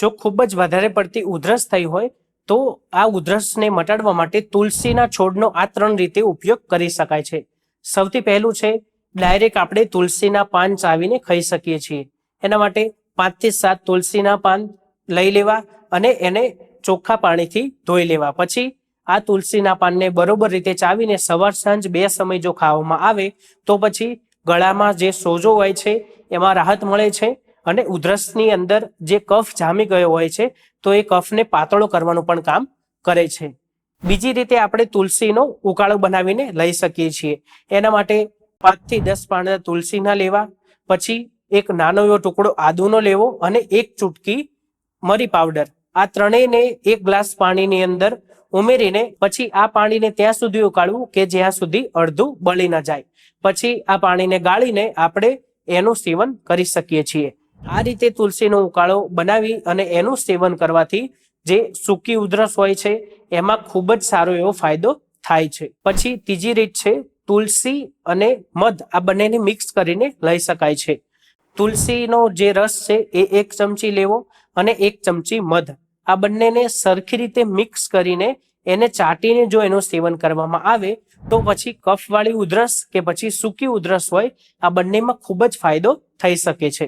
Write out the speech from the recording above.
જો ખૂબ જ વધારે પડતી ઉધરસ થઈ હોય, તો આ ઉધરસને મટાડવા માટે તુલસીના છોડનો આ ત્રણ રીતે ઉપયોગ કરી શકાય છે. સૌથી પહેલું છે, ડાયરેક્ટ આપણે તુલસીના પાન ચાવીને ખાઈ શકીએ છીએ. એના માટે પાંચથી સાત તુલસીના પાન લઈ લેવા અને એને ચોખ્ખા પાણીથી ધોઈ લેવા. પછી આ તુલસીના પાનને બરોબર રીતે ચાવીને સવાર સાંજ બે સમય જો ખાવામાં આવે, તો પછી ગળામાં જે સોજો હોય છે, એમાં રાહત મળે છે અને ઉધરસની અંદર જે કફ જામી ગયો હોય છે, તો એ કફને પાતળો કરવાનું પણ કામ કરે છે. બીજી રીતે આપણે તુલસીનો ઉકાળો બનાવીને લઈ શકીએ છીએ. એના માટે પાંચથી દસ પાંદડા તુલસીના લેવા, પછી એક નાનો એવો ટુકડો આદુનો લેવો અને એક ચૂટકી મરી પાવડર. આ ત્રણેયને એક ગ્લાસ પાણીની અંદર ઉમેરીને પછી આ પાણીને ત્યાં સુધી ઉકાળવું કે જ્યાં સુધી અડધું બળી ન જાય. પછી આ પાણીને ગાળીને આપણે એનું સેવન કરી શકીએ છીએ. આ રીતે તુલસીનો ઉકાળો બનાવી અને એનું સેવન કરવાથી જે સૂકી ઉધરસ હોય છે, એમાં ખૂબ જ સારો એવો ફાયદો થાય છે. પછી ત્રીજી રીત છે, તુલસી અને મધ, આ બંનેને મિક્સ કરીને લઈ શકાય છે. તુલસીનો જે રસ છે, એ એક ચમચી લેવો અને એક ચમચી મધ. આ બંનેને સરખી રીતે મિક્સ કરીને એને ચાટીને જો એનું સેવન કરવામાં આવે, તો પછી કફવાળી ઉધરસ કે પછી સૂકી ઉધરસ હોય, આ બંનેમાં ખૂબ જ ફાયદો થઈ શકે છે.